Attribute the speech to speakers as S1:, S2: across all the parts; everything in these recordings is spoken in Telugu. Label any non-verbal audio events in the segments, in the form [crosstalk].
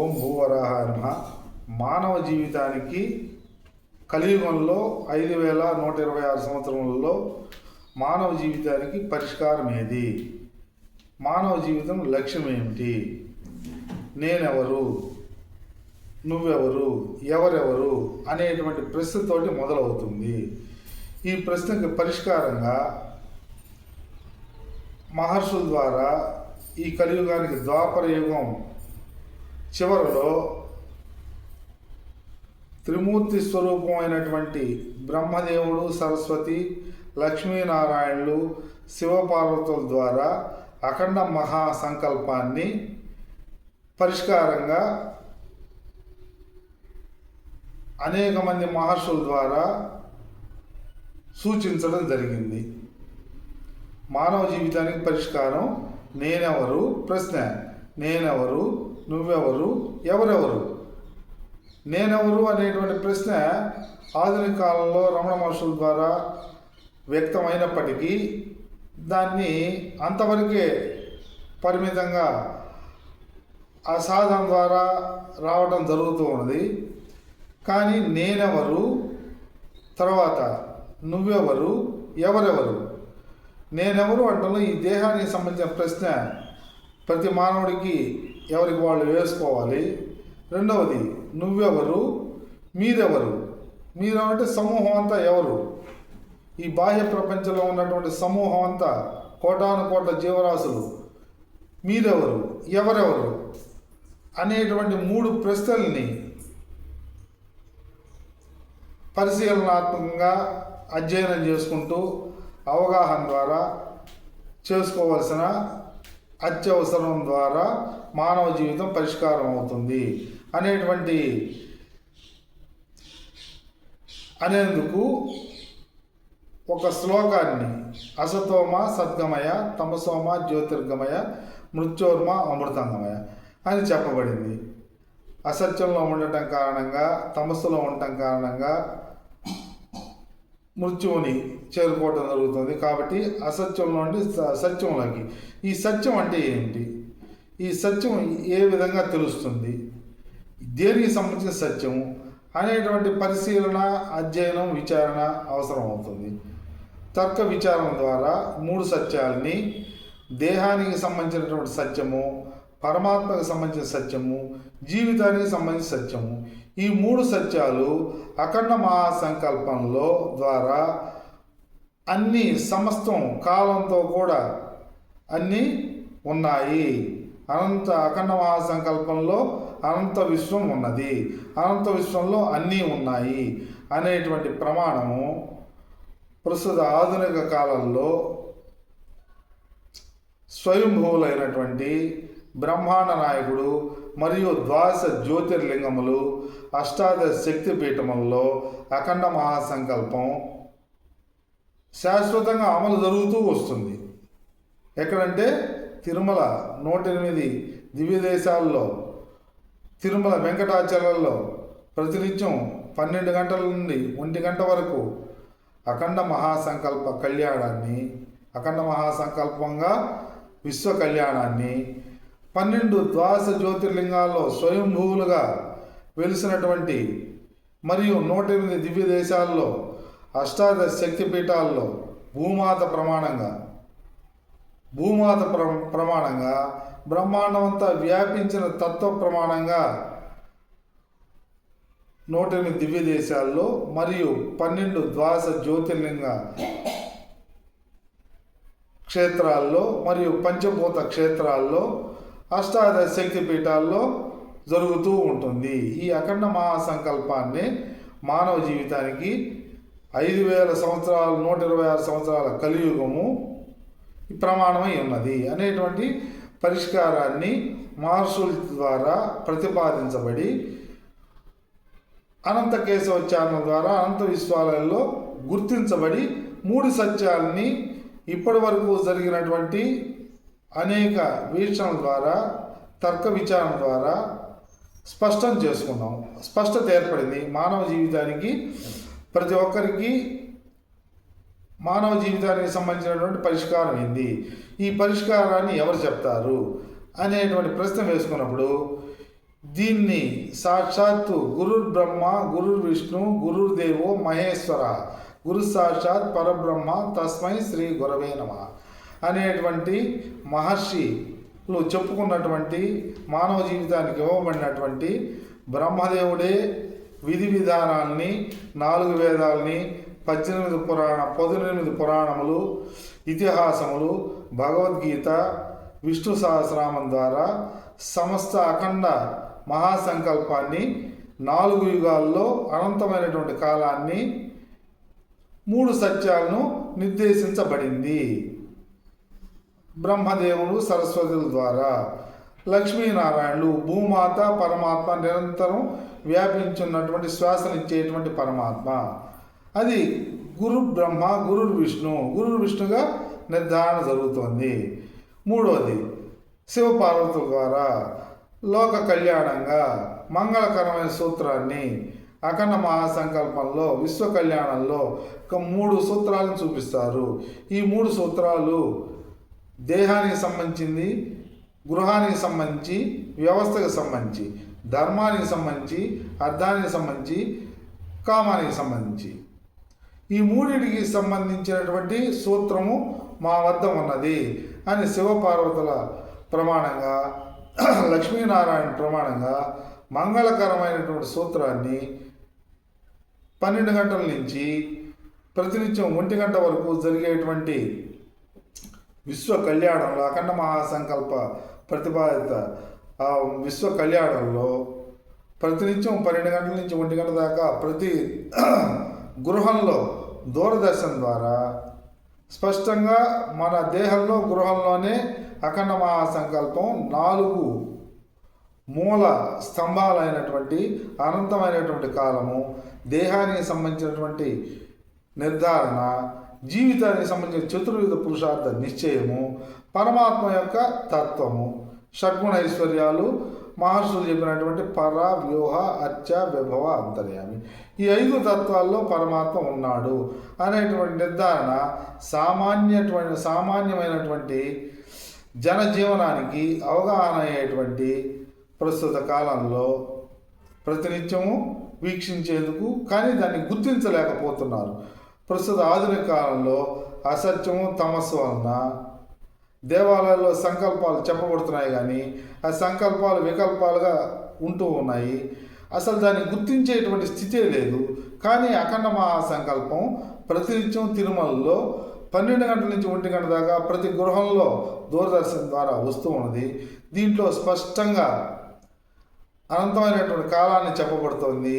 S1: ఓం భూవరాహ నమ మానవ జీవితానికి కలియుగంలో ఐదు వేల నూట ఇరవై ఆరు సంవత్సరములలో మానవ జీవితానికి పరిష్కారం ఏది మానవ జీవితం లక్ష్యం ఏమిటి నేనెవరు నువ్వెవరు ఎవరెవరు అనేటువంటి ప్రశ్నతోటి మొదలవుతుంది ఈ ప్రశ్నకు పరిష్కారంగా మహర్షుల ద్వారా ఈ కలియుగానికి ద్వాపర యుగం చివరిలో త్రిమూర్తి స్వరూపమైనటువంటి బ్రహ్మదేవుడు సరస్వతి లక్ష్మీనారాయణులు శివపార్వతుల ద్వారా అఖండ మహా సంకల్పాన్ని పరిష్కారంగా అనేక మంది మహర్షుల ద్వారా సూచించడం జరిగింది మానవ జీవితానికి పరిష్కారం నేనెవరు ప్రశ్న నేనెవరు నువ్వెవరు ఎవరెవరు నేనెవరు అనేటువంటి ప్రశ్న ఆధునిక కాలంలో రమణ మహర్షుల ద్వారా వ్యక్తమైనప్పటికీ దాన్ని అంతవరకే పరిమితంగా ఆ సాధన ద్వారా రావడం జరుగుతూ ఉన్నది కానీ నేనెవరు తర్వాత నువ్వెవరు ఎవరెవరు నేనెవరు అంటే ఈ దేహానికి సంబంధించిన ప్రశ్న ప్రతి మానవుడికి ఎవరికి వాళ్ళు వేసుకోవాలి రెండవది నువ్వెవరు మీరెవరు మీరెవరంటే సమూహం అంతా ఎవరు ఈ బాహ్య ప్రపంచంలో ఉన్నటువంటి సమూహం అంతా కోటాను కోట్ల జీవరాశులు మీరెవరు ఎవరెవరు అనేటువంటి మూడు ప్రశ్నల్ని పరిశీలనాత్మకంగా అధ్యయనం చేసుకుంటూ అవగాహన ద్వారా చేసుకోవాల్సిన అత్యవసరం ద్వారా మానవ జీవితం పరిష్కారం అవుతుంది అనేటువంటి అనేందుకు ఒక శ్లోకాన్ని అసతోమ సద్గమయ తమసోమ జ్యోతిర్గమయ మృత్యోర్మ అమృతంగమయ అని చెప్పబడింది అసత్యంలో ఉండటం కారణంగా తమస్సులో ఉండటం కారణంగా మృత్యువుని చేరుకోవటం జరుగుతుంది కాబట్టి అసత్యం నుండి సత్యంలోకి ఈ సత్యం అంటే ఏంటి ఈ సత్యం ఏ విధంగా తెలుస్తుంది దేనికి సంబంధించిన సత్యము అనేటువంటి పరిశీలన అధ్యయనం విచారణ అవసరం అవుతుంది తర్క విచారం ద్వారా మూడు సత్యాలని దేహానికి సంబంధించినటువంటి సత్యము పరమాత్మకు సంబంధించిన సత్యము జీవితానికి సంబంధించిన సత్యము ఈ మూడు సత్యాలు అఖండ మహాసంకల్పంలో ద్వారా అన్ని సమస్తం కాలంతో కూడా అన్నీ ఉన్నాయి అనంత అఖండ మహాసంకల్పంలో అనంత విశ్వం ఉన్నది అనంత విశ్వంలో అన్నీ ఉన్నాయి అనేటువంటి ప్రమాణము ప్రస్తుత ఆధునిక కాలంలో స్వయంభూలైనటువంటి బ్రహ్మాండ నాయకుడు మరియు ద్వాదశ జ్యోతిర్లింగములు అష్టాదశ శక్తి పీఠములలో అఖండ మహాసంకల్పం శాశ్వతంగా అమలు జరుగుతూ వస్తుంది ఎక్కడంటే తిరుమల నూట ఎనిమిది దివ్య దేశాల్లో తిరుమల వెంకటాచార్యలలో ప్రతినిత్యం పన్నెండు గంటల నుండి ఒంటి గంట వరకు అఖండ మహాసంకల్ప కళ్యాణాన్ని అఖండ మహాసంకల్పంగా విశ్వ కళ్యాణాన్ని పన్నెండు ద్వాస జ్యోతిర్లింగాల్లో స్వయంభూవులుగా వెలిసినటువంటి మరియు నూట ఎనిమిది దివ్య దేశాల్లో అష్టాదశ శక్తిపీఠాల్లో భూమాత ప్రమాణంగా భూమాత ప్ర ప్రమాణంగా బ్రహ్మాండమంతా వ్యాపించిన తత్వ ప్రమాణంగా నూట ఎనిమిది దివ్య దేశాల్లో మరియు పన్నెండు ద్వాస జ్యోతిర్లింగ క్షేత్రాల్లో మరియు పంచభూత క్షేత్రాల్లో అష్టాదశ శక్తిపీఠాల్లో జరుగుతూ ఉంటుంది ఈ అఖండ మహాసంకల్పాన్ని మానవ జీవితానికి ఐదు వేల సంవత్సరాలు నూట ఇరవై ఆరు సంవత్సరాల కలియుగము ప్రమాణమై ఉన్నది అనేటువంటి పరిష్కారాన్ని మహర్షుల ద్వారా ప్రతిపాదించబడి అనంత కేశవ ఛానల్ ద్వారా అనంత విశ్వాలయంలో గుర్తించబడి మూడు సత్యాలని ఇప్పటి వరకు జరిగినటువంటి అనేక వీక్షణల ద్వారా తర్క విచారణ ద్వారా స్పష్టం చేసుకున్నాం స్పష్టత ఏర్పడింది మానవ జీవితానికి ప్రతి ఒక్కరికి మానవ జీవితానికి సంబంధించినటువంటి పరిష్కారం ఏంది ఈ పరిష్కారాన్ని ఎవరు చెప్తారు అనేటువంటి ప్రశ్న వేసుకున్నప్పుడు దీన్ని సాక్షాత్తు గురుర్ బ్రహ్మ గురుర్ విష్ణు దేవో మహేశ్వర గురు సాక్షాత్ పరబ్రహ్మ తస్మై శ్రీ గురవే నమ అనేటువంటి మహర్షిలు చెప్పుకున్నటువంటి మానవ జీవితానికి ఇవ్వబడినటువంటి బ్రహ్మదేవుడే విధి విధానాల్ని నాలుగు వేదాల్ని పద్దెనిమిది పురాణ పద్దెనిమిది పురాణములు ఇతిహాసములు భగవద్గీత విష్ణు సహస్రామం ద్వారా సమస్త అఖండ మహాసంకల్పాన్ని నాలుగు యుగాల్లో అనంతమైనటువంటి కాలాన్ని మూడు సత్యాలను నిర్దేశించబడింది బ్రహ్మదేవుడు సరస్వతుల ద్వారా లక్ష్మీనారాయణుడు భూమాత పరమాత్మ నిరంతరం వ్యాపించున్నటువంటి శ్వాసనిచ్చేటువంటి పరమాత్మ అది గురు బ్రహ్మ గురు విష్ణు గురు విష్ణుగా నిర్ధారణ జరుగుతోంది మూడవది శివపార్వతుల ద్వారా లోక కళ్యాణంగా మంగళకరమైన సూత్రాన్ని అఖండ మహాసంకల్పంలో విశ్వ కళ్యాణంలో ఒక మూడు సూత్రాలను చూపిస్తారు ఈ మూడు సూత్రాలు దేహానికి సంబంధించింది గృహానికి సంబంధించి వ్యవస్థకు సంబంధించి ధర్మానికి సంబంధించి అర్థానికి సంబంధించి కామానికి సంబంధించి ఈ మూడింటికి సంబంధించినటువంటి సూత్రము మా వద్ద ఉన్నది అని శివపార్వతుల ప్రమాణంగా [clears throat] లక్ష్మీనారాయణ ప్రమాణంగా మంగళకరమైనటువంటి సూత్రాన్ని పన్నెండు గంటల నుంచి ప్రతినిత్యం ఒంటి గంట వరకు జరిగేటువంటి విశ్వ కళ్యాణంలో అఖండ మహాసంకల్ప ప్రతిపాదిత ఆ విశ్వ కళ్యాణంలో ప్రతినిత్యం పన్నెండు గంటల నుంచి ఒంటి గంటల దాకా ప్రతి గృహంలో దూరదర్శన్ ద్వారా స్పష్టంగా మన దేహంలో గృహంలోనే అఖండ మహాసంకల్పం నాలుగు మూల స్తంభాలైనటువంటి అనంతమైనటువంటి కాలము దేహానికి సంబంధించినటువంటి నిర్ధారణ జీవితానికి సంబంధించిన చతుర్విధ పురుషార్థ నిశ్చయము పరమాత్మ యొక్క తత్వము షడ్గుణ ఐశ్వర్యాలు మహర్షులు చెప్పినటువంటి పర వ్యూహ అర్చ విభవ అంతర్యామి ఈ ఐదు తత్వాల్లో పరమాత్మ ఉన్నాడు అనేటువంటి నిర్ధారణ సామాన్యటువంటి సామాన్యమైనటువంటి జనజీవనానికి అవగాహన అయ్యేటువంటి ప్రస్తుత కాలంలో ప్రతినిత్యము వీక్షించేందుకు కానీ దాన్ని గుర్తించలేకపోతున్నారు ప్రస్తుత ఆధునిక కాలంలో అసత్యము తమస్సు వలన దేవాలయాల్లో సంకల్పాలు చెప్పబడుతున్నాయి కానీ ఆ సంకల్పాలు వికల్పాలుగా ఉంటూ ఉన్నాయి అసలు దాన్ని గుర్తించేటువంటి స్థితే లేదు కానీ అఖండ మహాసంకల్పం ప్రతినిత్యం తిరుమలలో పన్నెండు గంటల నుంచి ఒంటి గంట దాకా ప్రతి గృహంలో దూరదర్శన్ ద్వారా వస్తూ ఉన్నది దీంట్లో స్పష్టంగా అనంతమైనటువంటి కాలాన్ని చెప్పబడుతోంది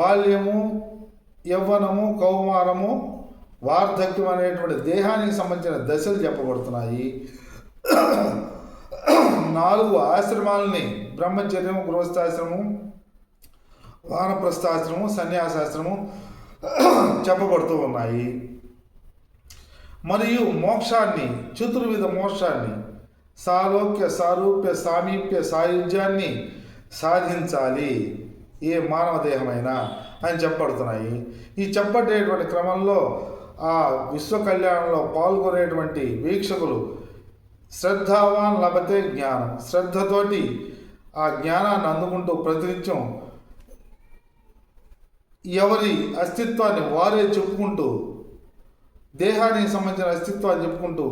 S1: బాల్యము యవ్వనము కౌమారము వార్ధక్యం అనేటువంటి దేహానికి సంబంధించిన దశలు చెప్పబడుతున్నాయి నాలుగు ఆశ్రమాలని బ్రహ్మచర్యం గృహస్థాశ్రమం వానప్రస్థాశ్రమం సన్యాసాశ్రమం చెప్పబడుతూ ఉన్నాయి మరియు మోక్షాన్ని చతుర్విధ మోక్షాన్ని సారోక్య సారూప్య సామీప్య సాయుధ్యాన్ని సాధించాలి ఏ మానవ దేహమైనా అని చెప్పబడుతున్నాయి ఈ చెప్పబడేటువంటి క్రమంలో ఆ విశ్వ కళ్యాణంలో పాల్గొనేటువంటి వీక్షకులు శ్రద్ధావాన్ లభతే జ్ఞానం శ్రద్ధతోటి ఆ జ్ఞానాన్ని అందుకుంటూ ప్రతినిత్యం ఎవరి అస్తిత్వాన్ని వారే చెప్పుకుంటూ దేహానికి సంబంధించిన అస్తిత్వాన్ని చెప్పుకుంటూ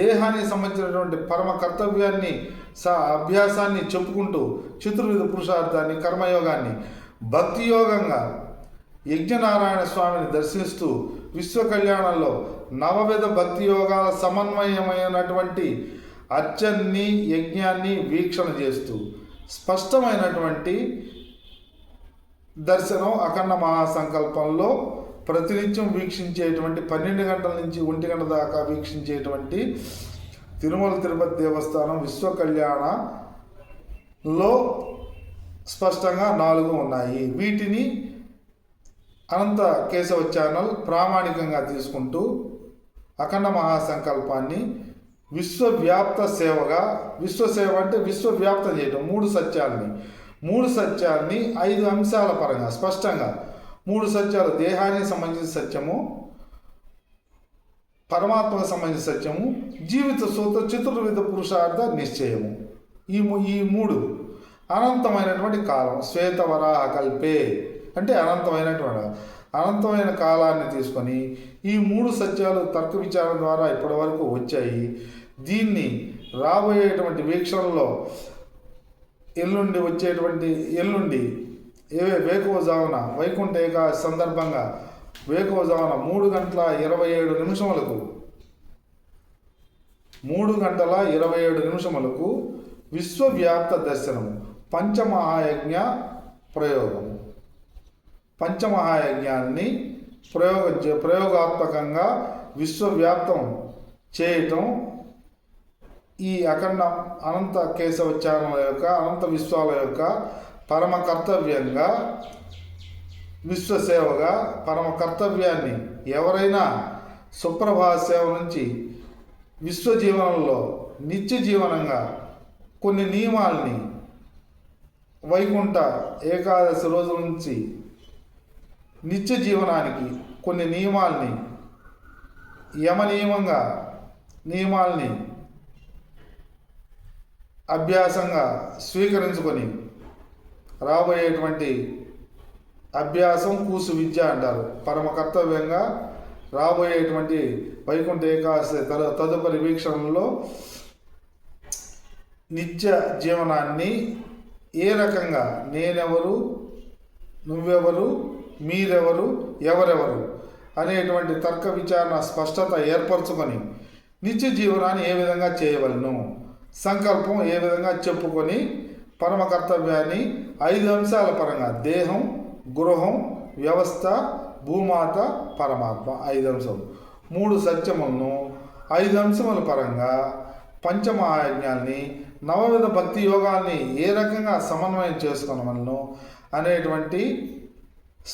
S1: దేహానికి సంబంధించినటువంటి పరమ కర్తవ్యాన్ని స అభ్యాసాన్ని చెప్పుకుంటూ చతుర్విధ పురుషార్థాన్ని కర్మయోగాన్ని భక్తియోగంగా యజ్ఞనారాయణ స్వామిని దర్శిస్తూ విశ్వ కళ్యాణంలో నవవిధ భక్తి యోగాల సమన్వయమైనటువంటి అర్చన్ని యజ్ఞాన్ని వీక్షణ చేస్తూ స్పష్టమైనటువంటి దర్శనం అఖండ మహాసంకల్పంలో ప్రతినిత్యం వీక్షించేటువంటి పన్నెండు గంటల నుంచి ఒంటి గంట దాకా వీక్షించేటువంటి తిరుమల తిరుపతి దేవస్థానం విశ్వ కళ్యాణలో స్పష్టంగా నాలుగు ఉన్నాయి వీటిని అనంత కేశవ ఛానల్ ప్రామాణికంగా తీసుకుంటూ అఖండ మహాసంకల్పాన్ని విశ్వవ్యాప్త సేవగా విశ్వసేవ అంటే విశ్వవ్యాప్తం చేయటం మూడు సత్యాల్ని మూడు సత్యాల్ని ఐదు అంశాల పరంగా స్పష్టంగా మూడు సత్యాలు దేహానికి సంబంధించిన సత్యము పరమాత్మకు సంబంధించిన సత్యము జీవిత సూత్ర చతుర్విధ పురుషార్థ నిశ్చయము ఈ ఈ మూడు అనంతమైనటువంటి కాలం శ్వేతవరాహ కల్పే అంటే అనంతమైనటువంటి అనంతమైన కాలాన్ని తీసుకొని ఈ మూడు సత్యాలు తర్క విచారం ద్వారా ఇప్పటి వరకు వచ్చాయి దీన్ని రాబోయేటువంటి వీక్షణలో ఎల్లుండి వచ్చేటువంటి ఎల్లుండి ఏవే వేకువజామున వైకుంఠ ఏకాదశి సందర్భంగా వేకువజామున మూడు గంటల ఇరవై ఏడు నిమిషములకు మూడు గంటల ఇరవై ఏడు నిమిషములకు విశ్వవ్యాప్త దర్శనం పంచమహాయజ్ఞ ప్రయోగం పంచమహాయజ్ఞాన్ని ప్రయోగ ప్రయోగాత్మకంగా విశ్వవ్యాప్తం చేయటం ఈ అఖండ అనంత కేశవ యొక్క అనంత విశ్వాల యొక్క పరమ కర్తవ్యంగా విశ్వసేవగా పరమ కర్తవ్యాన్ని ఎవరైనా సుప్రభా సేవ నుంచి విశ్వజీవనంలో నిత్య జీవనంగా కొన్ని నియమాల్ని వైకుంఠ ఏకాదశి రోజు నుంచి నిత్య జీవనానికి కొన్ని నియమాల్ని యమనియమంగా నియమాల్ని అభ్యాసంగా స్వీకరించుకొని రాబోయేటువంటి అభ్యాసం కూసు విద్య అంటారు పరమ కర్తవ్యంగా రాబోయేటువంటి వైకుంఠ ఏకాదశి తదుపరి వీక్షణలో నిత్య జీవనాన్ని ఏ రకంగా నేనెవరు నువ్వెవరు మీరెవరు ఎవరెవరు అనేటువంటి తర్క విచారణ స్పష్టత ఏర్పరచుకొని నిత్య జీవనాన్ని ఏ విధంగా చేయవలను సంకల్పం ఏ విధంగా చెప్పుకొని పరమ కర్తవ్యాన్ని ఐదు అంశాల పరంగా దేహం గృహం వ్యవస్థ భూమాత పరమాత్మ ఐదు అంశం మూడు సత్యములను ఐదు అంశముల పరంగా పంచమహాయజ్ఞాన్ని నవవిధ భక్తి యోగాన్ని ఏ రకంగా సమన్వయం చేసుకోవలను అనేటువంటి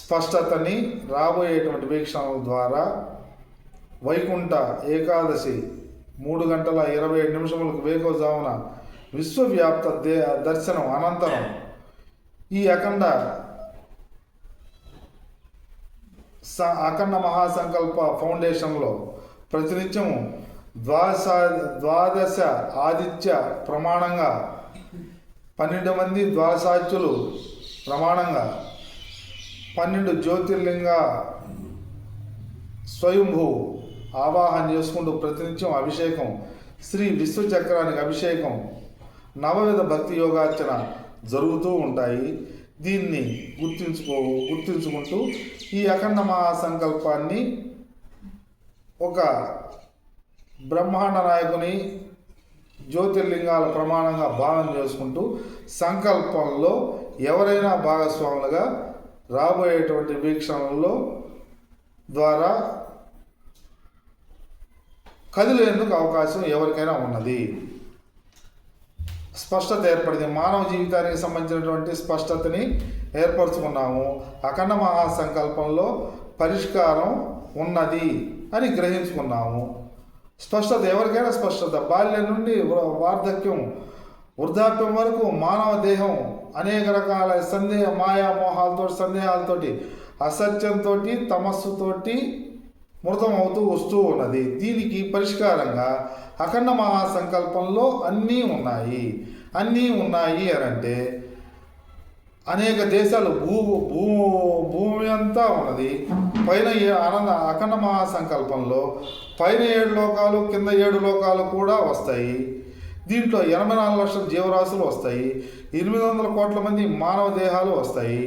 S1: స్పష్టతని రాబోయేటువంటి వీక్షణల ద్వారా వైకుంఠ ఏకాదశి మూడు గంటల ఇరవై ఏడు నిమిషములకు వేకోజామున విశ్వవ్యాప్త దే దర్శనం అనంతరం ఈ అఖండ స అఖండ మహాసంకల్ప ఫౌండేషన్లో ప్రతినిత్యము ద్వాదశ ద్వాదశ ఆదిత్య ప్రమాణంగా పన్నెండు మంది ద్వాదశాచ్యులు ప్రమాణంగా పన్నెండు జ్యోతిర్లింగ స్వయంభూ ఆవాహన చేసుకుంటూ ప్రతినిత్యం అభిషేకం శ్రీ విశ్వచక్రానికి అభిషేకం నవవిధ భక్తి యోగార్చన జరుగుతూ ఉంటాయి దీన్ని గుర్తించుకో గుర్తించుకుంటూ ఈ అఖండ మహాసంకల్పాన్ని ఒక బ్రహ్మాండ నాయకుని జ్యోతిర్లింగాల ప్రమాణంగా భావన చేసుకుంటూ సంకల్పంలో ఎవరైనా భాగస్వాములుగా రాబోయేటువంటి వీక్షణలో ద్వారా కదిలేందుకు అవకాశం ఎవరికైనా ఉన్నది స్పష్టత ఏర్పడింది మానవ జీవితానికి సంబంధించినటువంటి స్పష్టతని ఏర్పరచుకున్నాము అఖండ మహాసంకల్పంలో పరిష్కారం ఉన్నది అని గ్రహించుకున్నాము స్పష్టత ఎవరికైనా స్పష్టత బాల్యం నుండి వార్ధక్యం వృద్ధాప్యం వరకు మానవ దేహం అనేక రకాల సందేహ మాయా మోహాలతో సందేహాలతోటి అసత్యంతో తమస్సుతోటి మృతం అవుతూ వస్తూ ఉన్నది దీనికి పరిష్కారంగా అఖండ మహాసంకల్పంలో అన్నీ ఉన్నాయి అన్నీ ఉన్నాయి అని అంటే అనేక దేశాలు భూ భూ భూమి అంతా ఉన్నది పైన ఆనంద అఖండ మహాసంకల్పంలో పైన ఏడు లోకాలు కింద ఏడు లోకాలు కూడా వస్తాయి దీంట్లో ఎనభై నాలుగు లక్షల జీవరాశులు వస్తాయి ఎనిమిది వందల కోట్ల మంది మానవ దేహాలు వస్తాయి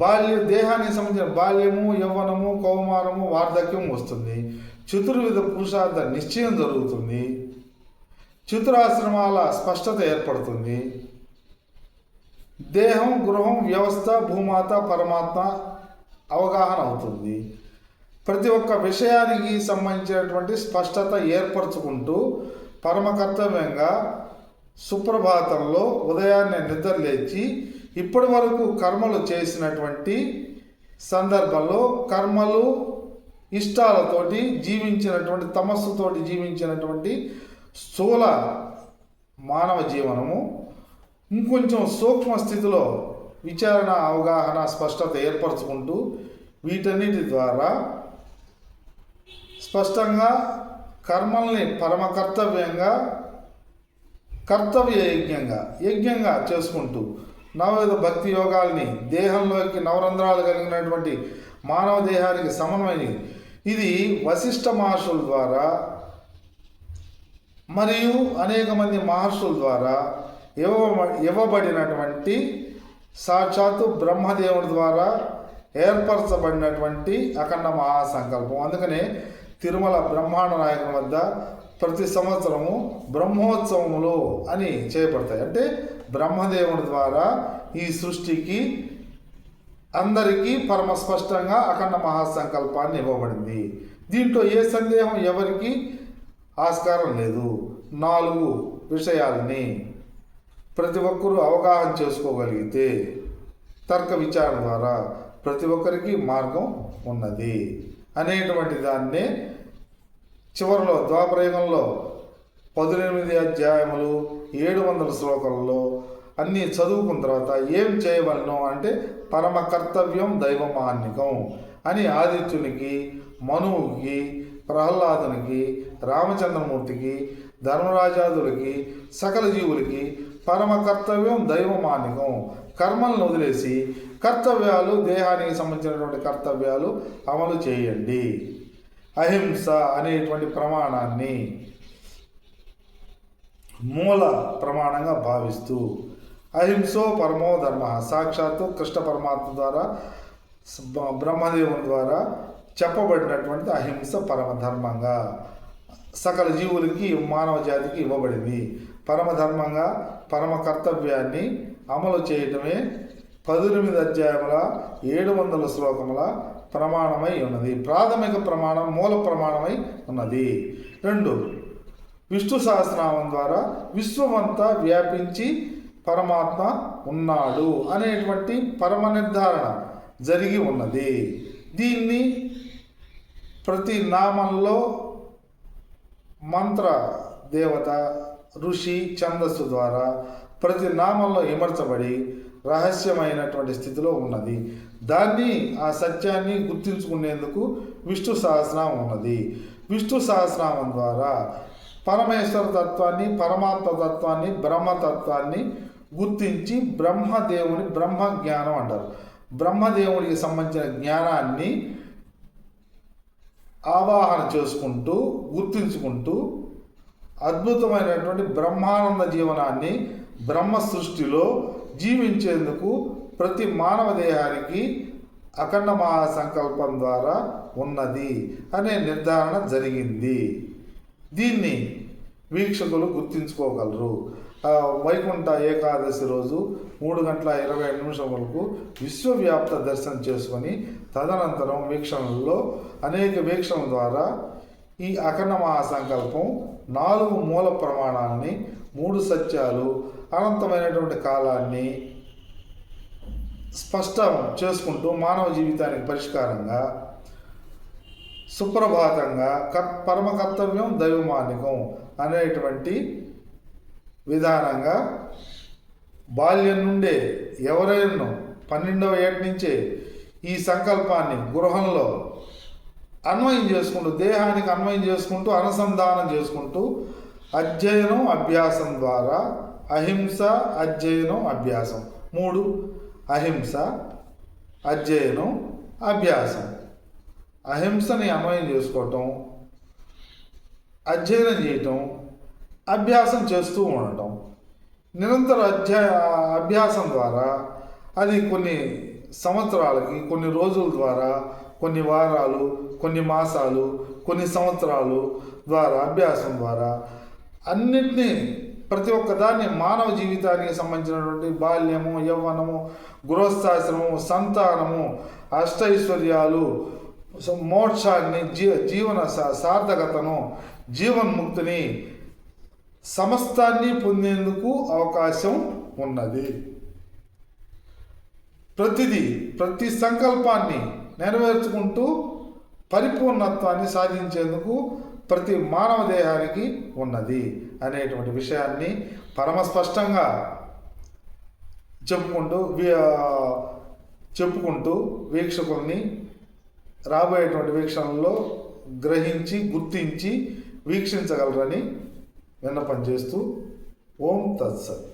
S1: బాల్య దేహానికి సంబంధించిన బాల్యము యవ్వనము కౌమారము వార్ధక్యం వస్తుంది చతుర్విధ పురుషార్థ నిశ్చయం జరుగుతుంది చతురాశ్రమాల స్పష్టత ఏర్పడుతుంది దేహం గృహం వ్యవస్థ భూమాత పరమాత్మ అవగాహన అవుతుంది ప్రతి ఒక్క విషయానికి సంబంధించినటువంటి స్పష్టత ఏర్పరచుకుంటూ పరమ కర్తవ్యంగా సుప్రభాతంలో ఉదయాన్నే నిద్రలేచి ఇప్పటి వరకు కర్మలు చేసినటువంటి సందర్భంలో కర్మలు ఇష్టాలతోటి జీవించినటువంటి తమస్సుతోటి జీవించినటువంటి స్థూల మానవ జీవనము ఇంకొంచెం సూక్ష్మ స్థితిలో విచారణ అవగాహన స్పష్టత ఏర్పరచుకుంటూ వీటన్నిటి ద్వారా స్పష్టంగా కర్మల్ని పరమ కర్తవ్యంగా కర్తవ్య యజ్ఞంగా యజ్ఞంగా చేసుకుంటూ నవవిధ భక్తి యోగాల్ని దేహంలోకి నవరంధ్రాలు కలిగినటువంటి మానవ దేహానికి సమన్వయం ఇది వశిష్ఠ మహర్షుల ద్వారా మరియు అనేక మంది మహర్షుల ద్వారా ఇవ్వ ఇవ్వబడినటువంటి సాక్షాత్తు బ్రహ్మదేవుని ద్వారా ఏర్పరచబడినటువంటి అఖండ మహాసంకల్పం అందుకనే తిరుమల బ్రహ్మాండ నాయకుని వద్ద ప్రతి సంవత్సరము బ్రహ్మోత్సవములు అని చేపడతాయి అంటే బ్రహ్మదేవుని ద్వారా ఈ సృష్టికి అందరికీ పరమ స్పష్టంగా అఖండ మహాసంకల్పాన్ని ఇవ్వబడింది దీంట్లో ఏ సందేహం ఎవరికి ఆస్కారం లేదు నాలుగు విషయాలని ప్రతి ఒక్కరూ అవగాహన చేసుకోగలిగితే తర్క విచారణ ద్వారా ప్రతి ఒక్కరికి మార్గం ఉన్నది అనేటువంటి దాన్నే చివరిలో ద్వాపరయుగంలో పద్దెనిమిది అధ్యాయములు ఏడు వందల శ్లోకంలో అన్నీ చదువుకున్న తర్వాత ఏం చేయవలను అంటే పరమ కర్తవ్యం దైవమాన్యకం అని ఆదిత్యునికి మనువుకి ప్రహ్లాదునికి రామచంద్రమూర్తికి ధర్మరాజాదులకి సకల జీవులకి పరమ కర్తవ్యం దైవమానికం కర్మలను వదిలేసి కర్తవ్యాలు దేహానికి సంబంధించినటువంటి కర్తవ్యాలు అమలు చేయండి అహింస అనేటువంటి ప్రమాణాన్ని మూల ప్రమాణంగా భావిస్తూ అహింసో పరమో ధర్మ సాక్షాత్తు కృష్ణ పరమాత్మ ద్వారా బ్రహ్మదేవుని ద్వారా చెప్పబడినటువంటి అహింస పరమధర్మంగా సకల జీవులకి మానవ జాతికి ఇవ్వబడింది పరమధర్మంగా పరమ కర్తవ్యాన్ని అమలు చేయటమే పద్దెనిమిది అధ్యాయముల ఏడు వందల శ్లోకముల ప్రమాణమై ఉన్నది ప్రాథమిక ప్రమాణం మూల ప్రమాణమై ఉన్నది రెండు విష్ణు సహస్రనామం ద్వారా విశ్వమంతా వ్యాపించి పరమాత్మ ఉన్నాడు అనేటువంటి పరమ నిర్ధారణ జరిగి ఉన్నది దీన్ని ప్రతి నామంలో మంత్ర దేవత ఋషి ఛందస్సు ద్వారా ప్రతి నామంలో ఇమర్చబడి రహస్యమైనటువంటి స్థితిలో ఉన్నది దాన్ని ఆ సత్యాన్ని గుర్తించుకునేందుకు విష్ణు సహస్రనామం ఉన్నది విష్ణు సహస్రనామం ద్వారా పరమేశ్వర తత్వాన్ని పరమాత్మ తత్వాన్ని బ్రహ్మతత్వాన్ని గుర్తించి బ్రహ్మదేవుని బ్రహ్మ జ్ఞానం అంటారు బ్రహ్మదేవునికి సంబంధించిన జ్ఞానాన్ని ఆవాహన చేసుకుంటూ గుర్తించుకుంటూ అద్భుతమైనటువంటి బ్రహ్మానంద జీవనాన్ని బ్రహ్మ సృష్టిలో జీవించేందుకు ప్రతి మానవ దేహానికి అఖండ మహాసంకల్పం ద్వారా ఉన్నది అనే నిర్ధారణ జరిగింది దీన్ని వీక్షకులు గుర్తించుకోగలరు వైకుంఠ ఏకాదశి రోజు మూడు గంటల ఇరవై ఐదు నిమిషం వరకు విశ్వవ్యాప్త దర్శనం చేసుకొని తదనంతరం వీక్షణల్లో అనేక వీక్షణ ద్వారా ఈ అఖండ మహాసంకల్పం నాలుగు మూల ప్రమాణాన్ని మూడు సత్యాలు అనంతమైనటువంటి కాలాన్ని స్పష్టం చేసుకుంటూ మానవ జీవితానికి పరిష్కారంగా సుప్రభాతంగా క పరమ కర్తవ్యం దైవమానికం అనేటువంటి విధానంగా బాల్యం నుండే ఎవరైనా పన్నెండవ ఏటి నుంచే ఈ సంకల్పాన్ని గృహంలో అన్వయం చేసుకుంటూ దేహానికి అన్వయం చేసుకుంటూ అనుసంధానం చేసుకుంటూ అధ్యయనం అభ్యాసం ద్వారా అహింస అధ్యయనం అభ్యాసం మూడు అహింస అధ్యయనం అభ్యాసం అహింసని అన్వయం చేసుకోవటం అధ్యయనం చేయటం అభ్యాసం చేస్తూ ఉండటం నిరంతర అధ్యా అభ్యాసం ద్వారా అది కొన్ని సంవత్సరాలకి కొన్ని రోజుల ద్వారా కొన్ని వారాలు కొన్ని మాసాలు కొన్ని సంవత్సరాలు ద్వారా అభ్యాసం ద్వారా అన్నిటినీ ప్రతి ఒక్కదాన్ని మానవ జీవితానికి సంబంధించినటువంటి బాల్యము యవ్వనము గృహస్థాశ్రమము సంతానము అష్టైశ్వర్యాలు మోక్షాన్ని జీ జీవన సార్థకతను జీవన్ముక్తిని సమస్తాన్ని పొందేందుకు అవకాశం ఉన్నది ప్రతిదీ ప్రతి సంకల్పాన్ని నెరవేర్చుకుంటూ పరిపూర్ణత్వాన్ని సాధించేందుకు ప్రతి మానవ దేహానికి ఉన్నది అనేటువంటి విషయాన్ని పరమ స్పష్టంగా చెప్పుకుంటూ చెప్పుకుంటూ వీక్షకుల్ని రాబోయేటువంటి వీక్షణలో గ్రహించి గుర్తించి వీక్షించగలరని విన్నపం చేస్తూ ఓం తత్సత్